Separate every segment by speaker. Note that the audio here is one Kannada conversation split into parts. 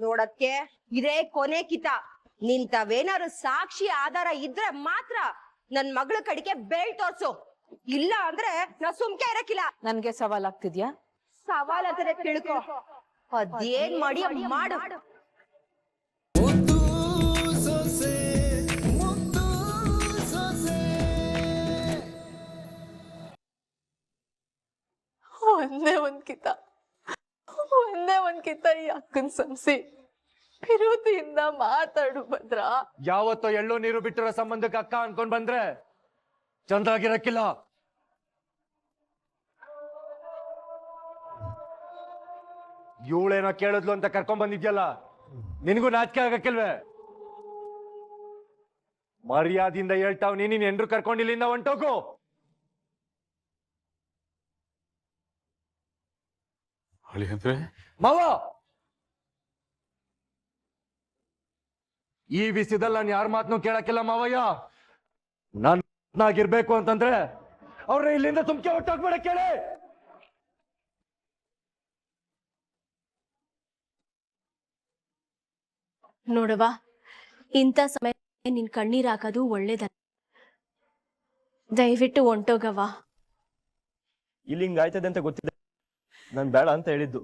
Speaker 1: ನೋಡಕ್ಕೆ ಇದೇ ಕೊನೆ ಕಿತ. ನಿಂತವೇನಾದ್ರು ಸಾಕ್ಷಿ ಆಧಾರ ಇದ್ರೆ ಮಾತ್ರ ನನ್ ಮಗಳ ಕಡೆಗೆ ಬೆಳ್ ತೋರ್ಸು. ಇಲ್ಲ ಅಂದ್ರೆ ನಾ ಸುಮ್ಕೆ ಇರಕ್ಕಿಲ್ಲ.
Speaker 2: ನನ್ಗೆ ಸವಾಲಾಗ್ತಿದ್ಯಾ
Speaker 1: ಸವಾಲ್ ಅಂತಾನೆ ತಿಳ್ಕೊ. ಅದೇನ್ ಮಾಡಿ. ಮಾಡು.
Speaker 2: ಒಂದೇ ಒಂದ್ ಕಿತ. ಒಂದೇ ಒಂದ್ ಕಿತ್ತ ಈ ಅಕ್ಕನ್ ಸಂಸಿ ವಿರೋಧಿಯಿಂದ ಮಾತಾಡು ಭದ್ರ.
Speaker 3: ಯಾವತ್ತೋ ಎಳ್ಳು ನೀರು ಬಿಟ್ಟಿರೋ ಸಂಬಂಧಕ್ಕೆ ಅಕ್ಕ ಅನ್ಕೊಂಡ್ ಬಂದ್ರೆ ಚಂದಾಗಿರಕ್ಕಿಲ್ಲ. ಇವಳೇನೋ ಕೇಳಿದ್ಲು ಅಂತ ಕರ್ಕೊಂಡ್ ಬಂದಿದ್ಯಲ್ಲ? ನಿನಗೂ ನಾಚಿಕೆ ಆಗಕ್ಕಿಲ್ವೇ? ಮರ್ಯಾದಿಂದ ಹೇಳ್ತಾವ್ ನೀನ್ ಎನ್ರು ಕರ್ಕೊಂಡಿಲ್ಲಿಂದ ಹೊಂಟೋಗು.
Speaker 4: ಅಳಿ ಅಂದ್ರೆ
Speaker 3: ಮಾವ! ಈ ವಿಷಯದಲ್ಲಿ ನಾನು ಯಾರ ಮಾತನ್ನು ಕೇಳಕ್ಕಿಲ್ಲ ಮಾವಯ್ಯ. ನಾನು ಆಗಿರ್ಬೇಕು ಅಂತಂದ್ರೆ ಅವ್ರನ್ನ ಇಲ್ಲಿಂದ ಸುಮ್ಕೆ ಹೊಟ್ಟೋಗ್ಬೇಡ ಕೇಳಿ.
Speaker 5: ನೋಡವಾ ಇಂಥ ಸಮಯ ನಿನ್ ಕಣ್ಣೀರ್ ಹಾಕೋದು ಒಳ್ಳೇದಲ್ಲ. ದಯವಿಟ್ಟು ಹೊಂಟೋಗವ್ವ.
Speaker 6: ಇಲ್ಲಿ ಹಿಂಗ್ ಆಯ್ತದೆ ಅಂತ ಗೊತ್ತಿದೆ. ನಾನ್ ಬೇಡ ಅಂತ ಹೇಳಿದ್ದು.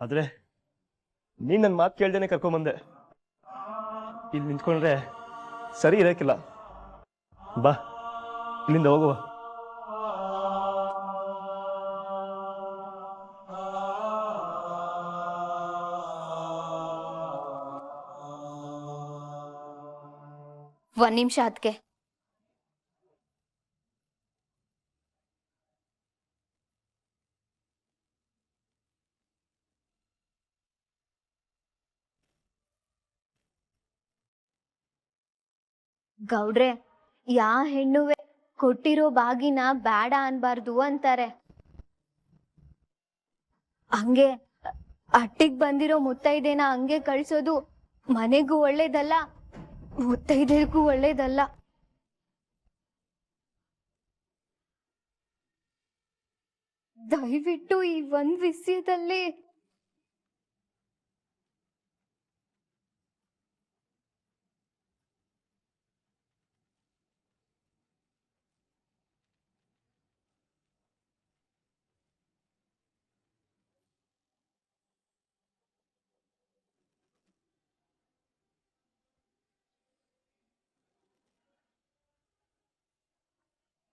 Speaker 6: ಆದ್ರೆ ನೀನ್ ನನ್ ಮಾತು ಕೇಳ್ದೇನೆ ಕರ್ಕೊಂಬಂದೆ. ಇಲ್ಲಿ ನಿಂತ್ಕೊಂಡ್ರೆ ಸರಿ ಇರಕ್ಕಿಲ್ಲ ಬಾ, ಇಲ್ಲಿಂದ ಹೋಗುವ
Speaker 5: ಒಂದ್ ನಿಮಿಷ ಅದಕ್ಕೆ ಗೌಡ್ರೆ, ಯಾ ಹೆಣ್ಣುವೆ ಕೊಟ್ಟಿರೋ ಬಾಗಿನ ಬೇಡ ಅನ್ಬಾರ್ದು ಅಂತಾರೆ. ಹಂಗೆ ಅಟ್ಟಿಗ್ ಬಂದಿರೋ ಮುತ್ತೈದೇನ ಹಂಗೆ ಕಳ್ಸೋದು ಮನೆಗೂ ಒಳ್ಳೇದಲ್ಲ, ಮುತ್ತೈದೆಗೂ ಒಳ್ಳೇದಲ್ಲ. ದಯವಿಟ್ಟು ಈ ಒಂದ್ ವಿಷಯದಲ್ಲಿ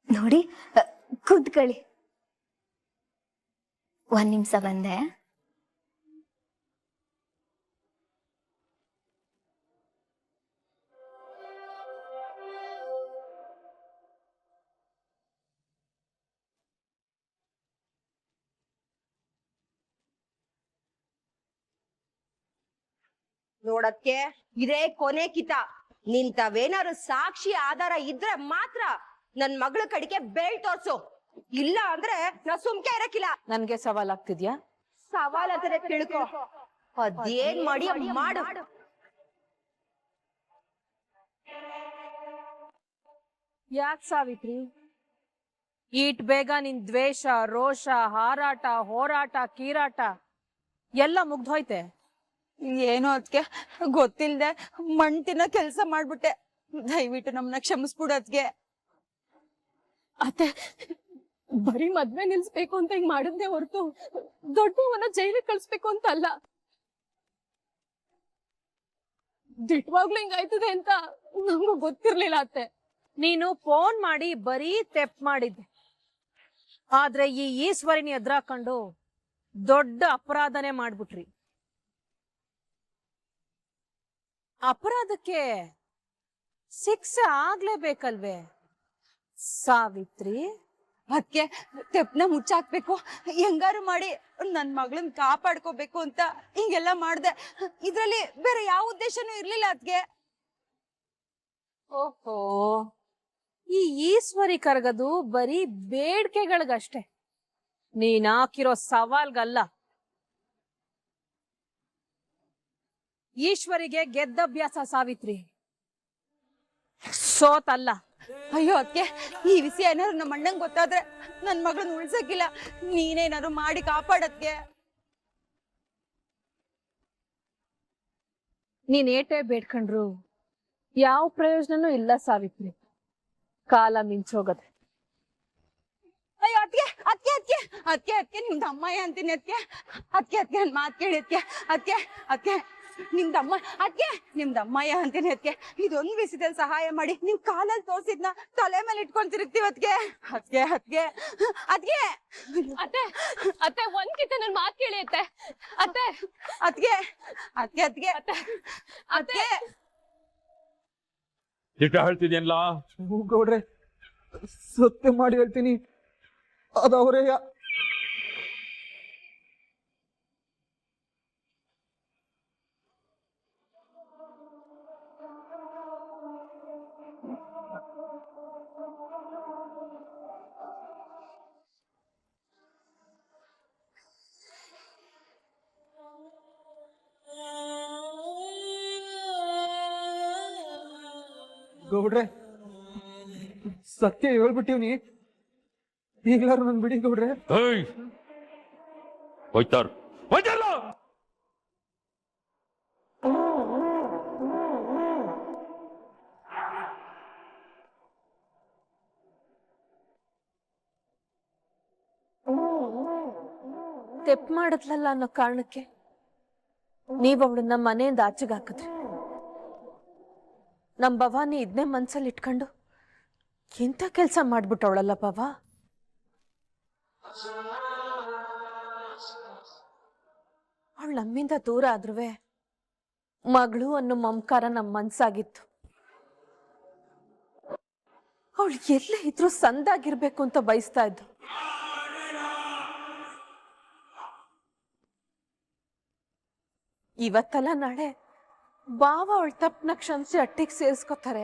Speaker 5: ನೋಡಿ ಕೂತ್ಕೊಳ್ಳಿ. ಒಂದ್ ನಿಮಿಷ ಬಂದೆ.
Speaker 1: ನೋಡಕ್ಕೆ ಇದೇ ಕೊನೆ ಕಿತ. ನಿಂತವೇನಾದ್ರು ಸಾಕ್ಷಿ ಆಧಾರ ಇದ್ರೆ ಮಾತ್ರ ನನ್ ಮಗಳ ಕಡೆಗೆ ಬೇಳ್ ತೋರ್ಸು. ಇಲ್ಲ ಅಂದ್ರೆ ನಾ ಸುಮ್ಕೆ ಇರಕ್ಕಿಲ್ಲ.
Speaker 2: ನನ್ಗೆ ಸವಾಲಾಗ್ತಿದ್ಯಾ
Speaker 1: ಸವಾಲ್ ಅಂತಾನೆ ತಿಳ್ಕೊ. ಅದೇನ್ ಮಾಡಿ ಮಾಡು.
Speaker 2: ಯಾಕ್ ಸಾವಿತ್ರಿ? ಈಟ್ ಬೇಗ ನಿನ್ ದ್ವೇಷ ರೋಷ ಹಾರಾಟ ಹೋರಾಟ ಕೀರಾಟ ಎಲ್ಲ ಮುಗ್ದೋಯ್ತೆ
Speaker 7: ಏನೋ ಅದ್ಕೆ ಗೊತ್ತಿಲ್ದೆ ಮಣ್ತಿನ ಕೆಲ್ಸ ಮಾಡ್ಬಿಟ್ಟೆ. ದಯವಿಟ್ಟು ನಮ್ಮನ್ನ ಕ್ಷಮಿಸ್ಬಿಡು ಅದ್ಗೆ
Speaker 5: ಅತ್ತೆ, ಬರೀ ಮದ್ವೆ ನಿಲ್ಸ್ಬೇಕು ಅಂತ ಹಿಂಗ್ ಮಾಡಿದ್ದೆ ಹೊರತು ದೊಡ್ಡವನ್ನ ಜೈಲಿಗೆ ಕಳ್ಸ್ಬೇಕು ಅಂತ ಅಲ್ಲ ದಿಟ್ವಾಗ್ಲೂ ಹಿಂಗಾಯ್ತದೆ ಅಂತ ನಮ್ಗೂ ಗೊತ್ತಿರ್ಲಿಲ್ಲ ಅತ್ತೆ.
Speaker 2: ನೀನು ಫೋನ್ ಮಾಡಿ ಬರೀ ತೆಪ್ ಮಾಡಿದ್ದೆ. ಆದ್ರೆ ಈ ಈಶ್ವರಿನಿ ಎದ್ರಾಕೊಂಡು ದೊಡ್ಡ ಅಪರಾಧನೆ ಮಾಡ್ಬಿಟ್ರಿ. ಅಪರಾಧಕ್ಕೆ ಶಿಕ್ಷೆ ಆಗ್ಲೇಬೇಕಲ್ವೇ? ಸಾವಿತ್ರಿ?
Speaker 7: ಅದಕ್ಕೆ ತೆಪ್ಪನ ಮುಚ್ಚಾಕ್ಬೇಕು ಹೆಂಗಾರು ಮಾಡಿ ನನ್ ಮಗಳನ್ ಕಾಪಾಡ್ಕೋಬೇಕು ಅಂತ ಹಿಂಗೆಲ್ಲ ಮಾಡ್ದೆ. ಇದ್ರಲ್ಲಿ ಬೇರೆ ಯಾವ ಉದ್ದೇಶನೂ ಇರ್ಲಿಲ್ಲ ಅದ್ಗೆ
Speaker 2: ಓಹೋ ಈ ಈಶ್ವರಿ ಕರಗದು ಬರೀ ಬೇಡಿಕೆಗಳಿಗಷ್ಟೇ. ನೀನ್ ಹಾಕಿರೋ ಸವಾಲ್ಗಲ್ಲ. ಈಶ್ವರಿಗೆ ಗೆದ್ದಭ್ಯಾಸ ಸಾವಿತ್ರಿ. ಸೋತಲ್ಲ.
Speaker 7: ಅಯ್ಯೋ ಅದಕ್ಕೆ ಈ ವಿಷಯ ಏನಾದ್ರು ನಮ್ಮ ಅಣ್ಣಂಗ್ ಗೊತ್ತಾದ್ರೆ ನನ್ ಮಗಳನ್ನ ಉಳ್ಸಕ್ಕಿಲ್ಲ. ನೀನೇನಾದ್ರು ಮಾಡಿ ಕಾಪಾಡತ್ಗೆ
Speaker 2: ನೀನ್ ಏಟೇ ಬೇಡ್ಕೊಂಡ್ರು ಯಾವ ಪ್ರಯೋಜನನೂ ಇಲ್ಲ ಸಾವಿತ್ರಿ. ಕಾಲ ಮಿಂಚೋಗದೆ.
Speaker 7: ಅಯ್ಯೋ ಅದ್ಕೆ ಅದ್ಕೆ ಅದ್ಕೆ ಅದ್ಕೆ ಅದ್ಕೆ ನಿಮ್ದು ಅಮ್ಮಯ್ಯ ಅಂತೀನಿ ಅದ್ಕೆ ಅದ್ಕೆ ಅದ್ಕೆ ನನ್ ಮಾತ್ ಕೇಳಿ ಅದ್ಕೆ ಅದ್ಕೆ ಅದ್ಕೆ ನಿಮ್ದು ಅಮ್ಮ ಅದ್ಕೆ? ನಿಮ್ದು ಅಮ್ಮಯ್ಯ ಅಂತೀನಿ ಅದ್ಕೆ. ಇದೊಂದ್ ವಿಷಯದಲ್ಲಿ ಸಹಾಯ ಮಾಡಿ. ನಿಮ್ ಕಾಲಲ್ಲಿ ತೋರ್ಸಿದ್ನ ತಲೆ ಮೇಲೆ ಇಟ್ಕೊಂಡ್ ತಿರುಗ್ತೀವಿ ಅದ್ಕೆ? ಅದ್ಕೆ ಅದ್ಕೆ. ಅದ್ಕೆ?
Speaker 5: ಅತ್ತೆ ಅತ್ತೆ ಒಂದ್ ಕಿತ್ತ ನನ್ ಮಾತ್ ಕೇಳಿ ಅತ್ತೆ. ಅತ್ತೆ.
Speaker 7: ಅದ್ಕೆ? ಅದ್ಕೆ ಅದ್ಕೆ. ಅದ್ಕೆ?
Speaker 4: ದಿಟ್ಟ ಹೇಳ್ತಿದ್ಯಲ್ಲ
Speaker 8: ಗೌಡ್ರೆ ಸತ್ಯ ಮಾಡಿ ಹೇಳ್ತೀನಿ. ಅದು ಗೌಡ್ರೆ ಸತ್ಯ ಹೇಳ್ಬಿಟ್ಟಿವ್ನಿ. ಈಗ್ಲಾರು ನನ್ ಬಿಡಿ ಗೌಡ್ರೆ.
Speaker 4: ಏಯ್! ಹೋಯ್ತಾರ್.
Speaker 2: ತೆಪ್ ಮಾಡಿದ್ಲಲ್ಲ ಅನ್ನೋ ಕಾರಣಕ್ಕೆ ನೀವ್ ಅವಳನ್ನ ಮನೆಯಿಂದ ಆಚೆಗೆ ಹಾಕಿದ್ರಿ. ನಮ್ ಭವಾನಿ ಇದನ್ನೇ ಮನ್ಸಲ್ಲಿ ಇಟ್ಕೊಂಡು ಎಂತ ಕೆಲಸ ಮಾಡ್ಬಿಟ್ಟವಳಲ್ಲ ಭವ? ಅವಳು ನಮ್ಮಿಂದ ದೂರ ಆದ್ರೂ ಮಗಳು ಅನ್ನೋ ಮಮಕಾರ ನಮ್ಮ ಮನ್ಸಾಗಿತ್ತು. ಅವಳು ಎಲ್ಲೇ ಇದ್ರೂ ಸಂದಾಗಿರ್ಬೇಕು ಅಂತ ಬಯಸ್ತಾ ಇದ್ದು ಇವತ್ತಲ್ಲ ನಾಳೆ ಬಾವ ಅವಳ ತಪ್ಪನ ಕ್ಷಮಿಸಿ ಅಟ್ಟಿಗೆ ಸೇರಿಸ್ಕೋತಾರೆ!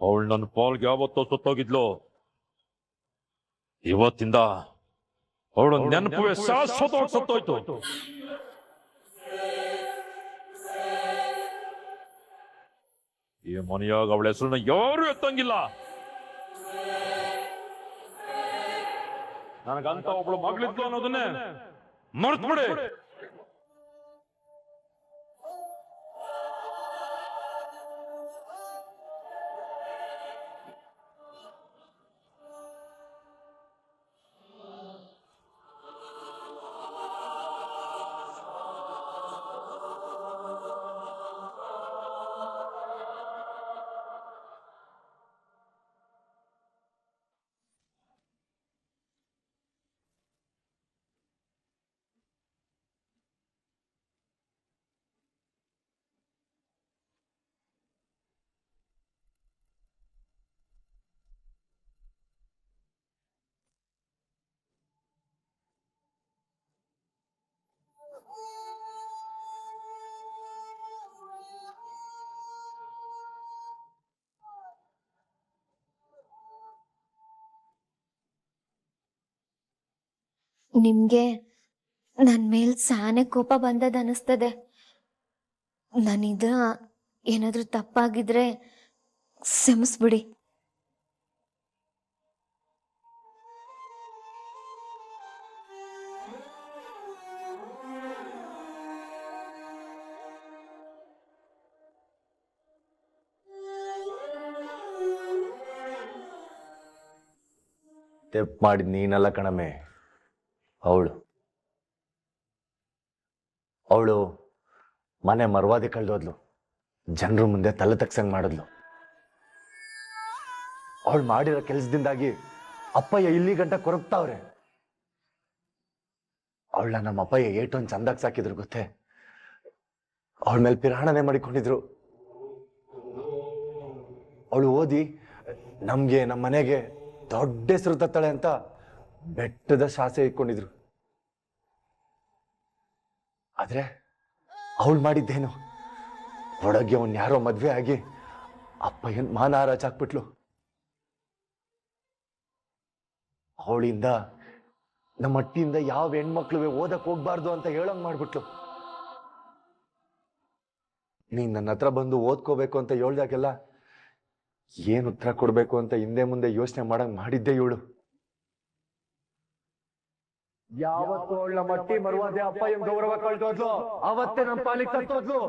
Speaker 4: ಅವಳು ನನ್ನ ಪಾಲ್ಗೆ ಯಾವತ್ತೋ ಸತ್ತೋಗಿದ್ಲು. ಇವತ್ತಿಂದ ಅವಳು ನೆನಪುವೆ ಶಾಶ್ವತವಾಗಿ ಸತ್ತೋಯ್ತು. ಈ ಮನೆಯಾಗ ಅವಳ ಹೆಸರನ್ನ ಯಾರು ಎತ್ತಂಗಿಲ್ಲ. ನನಗಂತ ಒಬ್ಳು ಮಗಳಿದ್ಲು ಅನ್ನೋದನ್ನೇ ಮರ್ತು
Speaker 9: ನಿಮ್ಗೆ ನನ್ ಮೇಲ್ ಸಾನೆ ಕೋಪ ಬಂದದ ಅನಿಸ್ತದೆ. ನನ್ನಿದ ಏನಾದ್ರೂ ತಪ್ಪಾಗಿದ್ರೆ ಕ್ಷಮಿಸ್ಬಿಡಿ.
Speaker 10: ತೆಪ್ಪು ಮಾಡಿದ್ ನೀನಲ್ಲ ಕಣಮೆ. ಅವಳು. ಅವಳು ಮನೆ ಮರ್ವಾದಿ ಕಳೆದೋದ್ಲು. ಜನರು ಮುಂದೆ ತಲೆ ತಗ್ಸಂಗ್ ಮಾಡಿದ್ಲು. ಅವಳು ಮಾಡಿರೋ ಕೆಲಸದಿಂದಾಗಿ ಅಪ್ಪಯ್ಯ ಇಲ್ಲಿ ಗಂಟ ಕೊರಗ್ತಾವ್ರೆ. ಅವಳನ್ನ ನಮ್ಮ ಅಪ್ಪಯ್ಯ ಏಟೊಂದು ಚಂದಾಗಿ ಸಾಕಿದ್ರು ಗೊತ್ತೇ? ಅವಳ ಮೇಲೆ ಪಿರಾಣನೆ ಮಾಡಿಕೊಂಡಿದ್ರು. ಅವಳು ಓದಿ ನಮ್ಗೆ ನಮ್ಮ ಮನೆಗೆ ದೊಡ್ಡ ಹೆಸರು ತತ್ತಾಳೆ ಅಂತ ಬೆಟ್ಟದ ಶಾಸೆ ಇಟ್ಕೊಂಡಿದ್ರು. ಆದ್ರೆ ಅವಳು ಮಾಡಿದ್ದೇನು? ಒಡಗೆ ಅವನ್ ಯಾರೋ ಮದ್ವೆ ಆಗಿ ಅಪ್ಪಯ್ಯನ್ ಮಾನ ಮಾನಾರಾಜ್ ಹಾಕ್ಬಿಟ್ಲು.
Speaker 3: ಅವಳಿಂದ ನಮ್ಮ ಅಟ್ಟಿಯಿಂದ ಯಾವ ಹೆಣ್ಮಕ್ಳು ಓದಕ್ ಹೋಗ್ಬಾರ್ದು ಅಂತ ಹೇಳಂಗ್ ಮಾಡ್ಬಿಟ್ಲು. ನೀನ್ ನನ್ನ ಹತ್ರ ಬಂದು ಓದ್ಕೋಬೇಕು ಅಂತ ಹೇಳ್ದಾಗೆಲ್ಲ ಏನ್ ಉತ್ತರ ಕೊಡ್ಬೇಕು ಅಂತ ಹಿಂದೆ ಮುಂದೆ ಯೋಚನೆ ಮಾಡಂಗ್ ಮಾಡಿದ್ದೆ ಇವಳು. ಯಾವತ್ತು ಅವಳ ಮಟ್ಟಿ ಮರುವಾದೆ ಅಪ್ಪ ಎಂ ಗೌರವ ಕಳ್ದೋದ್ಲು? ಅವತ್ತೇ ನಮ್ಮ ಪಾಲಿಗೆ ತತ್ತೋದ್ಲು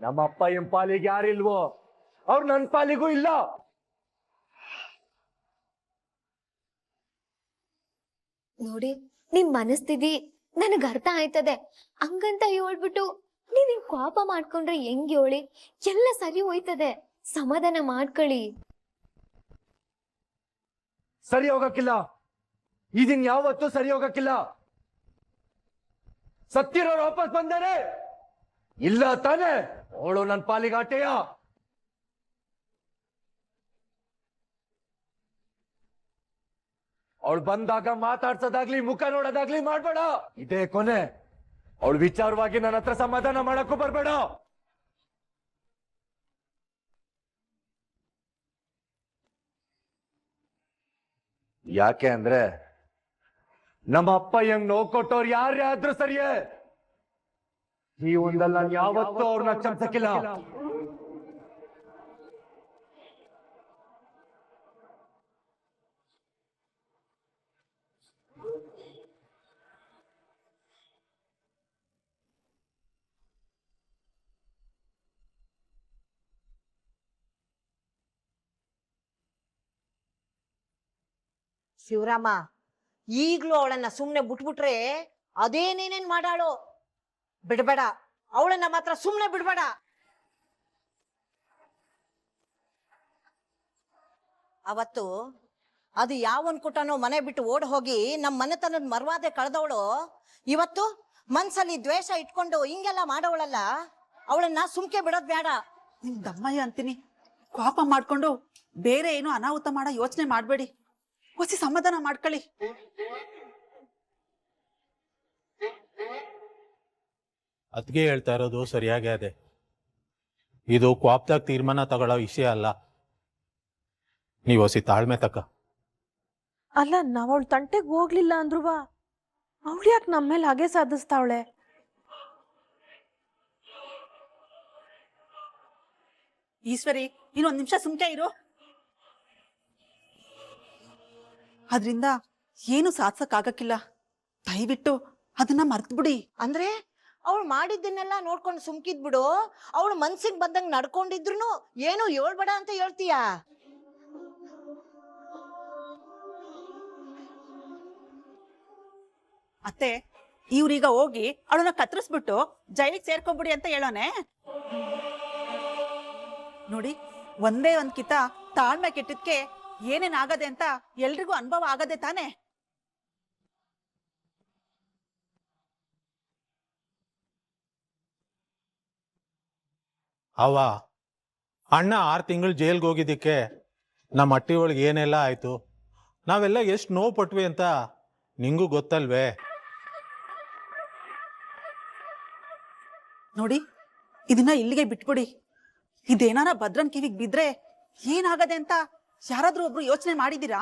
Speaker 3: ನಮ್ಮ ಅಪ್ಪ ಎಂ ಪಾಲಿಗೆ ಯಾರಿಲ್ವೋ ಅವ್ರು ನನ್ನ ಪಾಲಿಗೂ ಇಲ್ಲ.
Speaker 9: ನೋಡಿ ನಿಮ್ ಮನಸ್ಥಿತಿ ನನಗ್ ಅರ್ಥ ಆಯ್ತದೆ. ಹಂಗಂತ ಹೇಳ್ಬಿಟ್ಟು ನೀವ್ ಕೋಪ ಮಾಡ್ಕೊಂಡ್ರೆ ಹೆಂಗ್ ಹೇಳಿ? ಎಲ್ಲ ಸರಿ ಹೋಯ್ತದೆ. ಸಮಾಧಾನ ಮಾಡ್ಕೊಳ್ಳಿ.
Speaker 3: ಸರಿ ಹೋಗಕ್ಕಿಲ್ಲ ಇದನ್ ಯಾವತ್ತೂ ಸರಿ ಹೋಗಕ್ಕಿಲ್ಲ ಸತ್ತಿರೋರು ವಾಪಸ್ ಬಂದಾರೆ ಇಲ್ಲ ತಾನೆ. ಅವಳು ನನ್ನ ಪಾಲಿಗೆ ಆಟೆಯ ಅವಳು ಬಂದಾಗ ಮಾತಾಡ್ಸೋದಾಗ್ಲಿ, ಮುಖ ನೋಡೋದಾಗ್ಲಿ ಮಾಡ್ಬೇಡ. ಇದೇ ಕೊನೆ. ಅವಳು ವಿಚಾರವಾಗಿ ನನ್ನ ಹತ್ರ ಸಮಾಧಾನ ಮಾಡಕ್ಕೂ ಬರ್ಬೇಡ. ಯಾಕೆ ಅಂದ್ರೆ ನಮ್ಮ ಅಪ್ಪ ಹೆಂಗ್ ನೋವು ಕೊಟ್ಟವ್ರು ಯಾರೇ ಆದ್ರೂ ಸರಿಯೇ. ಈ ಒಂದಲ್ಲ ಯಾವತ್ತೂ ಅವ್ರನ್ನ ಕ್ಷಮಿಸಕ್ಕಿಲ್ಲ.
Speaker 11: ಶಿವರಾಮ, ಈಗ್ಲೂ ಅವಳನ್ನ ಸುಮ್ನೆ ಬಿಟ್ಬಿಟ್ರೆ ಅದೇನೇನೇನ್ ಮಾಡಾಳು? ಬಿಡ್ಬೇಡ, ಅವಳನ್ನ ಮಾತ್ರ ಸುಮ್ನೆ ಬಿಡ್ಬೇಡ. ಅವತ್ತು ಅದು ಯಾವನ್ ಕುಟನೋ ಮನೆ ಬಿಟ್ಟು ಓಡ್ ಹೋಗಿ ನಮ್ ಮನೆತನದ ಮರ್ವಾದೆ ಕಳೆದವಳು, ಇವತ್ತು ಮನ್ಸಲ್ಲಿ ದ್ವೇಷ ಇಟ್ಕೊಂಡು ಹಿಂಗೆಲ್ಲ ಮಾಡೋವಳಲ್ಲ, ಅವಳನ್ನ ಸುಮ್ಕೆ ಬಿಡೋದ್ ಬೇಡ
Speaker 12: ನಿಮ್ ದಮ್ಮಯ್ಯ ಅಂತೀನಿ, ಕೋಪ ಮಾಡ್ಕೊಂಡು ಬೇರೆ ಏನು ಅನಾಹುತ ಮಾಡೋ ಯೋಚನೆ ಮಾಡ್ಬೇಡಿ. ಹೊಸಿ ಸಮಾಧಾನ ಮಾಡ್ಕೊಳ್ಳಿ.
Speaker 13: ಅದ್ಗೆ ಹೇಳ್ತಾ ಇರೋದು ಸರಿಯಾಗೇ ಅದೇ. ಇದು ಕ್ವಾಪ್ದಾಗ ತೀರ್ಮಾನ ತಗೊಳ್ಳೋ ವಿಷಯ ಅಲ್ಲ. ನೀವು ಹೊಸಿ ತಾಳ್ಮೆ ತಕ್ಕ
Speaker 2: ಅಲ್ಲ ನಾವ್ ತಂಟೆಗೆ ತಂಟೆಗ್ ಹೋಗ್ಲಿಲ್ಲ ಅಂದ್ರುವಾ? ಅವಳು ಯಾಕೆ ನಮ್ಮ ಮೇಲೆ ಹಾಗೆ ಸಾಧಿಸ್ತಾವಳೆ?
Speaker 12: ಈಶ್ವರಿ ಇನ್ನೊಂದ್ ನಿಮಿಷ ಸುಮ್ಕೆ ಇರು. ಅದ್ರಿಂದ ಏನು ಸಾಧಿಸಕ್ಕಾಗಕ್ಕಿಲ್ಲ. ದಯವಿಟ್ಟು ಅದನ್ನ ಮರ್ತ್ಬಿಡಿ.
Speaker 11: ಅಂದ್ರೆ ಅವಳು ಮಾಡಿದ್ದನ್ನೆಲ್ಲ ನೋಡ್ಕೊಂಡು ಸುಮ್ಕಿದ್ ಬಿಡು. ಅವಳು ಮನ್ಸಿಗೆ ಬಂದಂಗ್ ನಡ್ಕೊಂಡಿದ್ರು ಏನು ಹೇಳ್ಬೇಡ ಅಂತ ಹೇಳ್ತೀಯಾ?
Speaker 12: ಅತ್ತೆ ಇವ್ರೀಗ ಹೋಗಿ ಅವಳನ್ನ ಕತ್ತರಿಸ್ಬಿಟ್ಟು ಜೈಲಿಗೆ ಸೇರ್ಕೊಂಬಿಡಿ ಅಂತ ಹೇಳೋನೆ. ನೋಡಿ ಒಂದೇ ಒಂದ್ ಕಿತ ತಾಳ್ಮೆ ಕೆಟ್ಟಿದ್ಕೆ ಏನೇನ್ ಆಗದೆ ಅಂತ ಎಲ್ರಿಗೂ ಅನುಭವ ಆಗದೆ ತಾನೆ?
Speaker 13: ಅವ ಅಣ್ಣ ಆರು ತಿಂಗಳು ಜೈಲ್ಗೆ ಹೋಗಿದ್ದಕ್ಕೆ ನಮ್ಮ ಅಟ್ಟಿ ಒಳಗೆ ಏನೆಲ್ಲ ಆಯ್ತು? ನಾವೆಲ್ಲ ಎಷ್ಟು ನೋವು ಪಟ್ವಿ ಅಂತ ನಿಂಗೂ ಗೊತ್ತಲ್ವೇ?
Speaker 12: ನೋಡಿ ಇದನ್ನ ಇಲ್ಲಿಗೆ ಬಿಟ್ಬಿಡಿ. ಇದೇನಾರ ಭದ್ರನ್ ಕಿವಿಗ್ ಬಿದ್ರೆ ಏನಾಗದೆ ಅಂತ ಯಾರಾದ್ರೂ ಒಬ್ರು ಯೋಚನೆ ಮಾಡಿದೀರಾ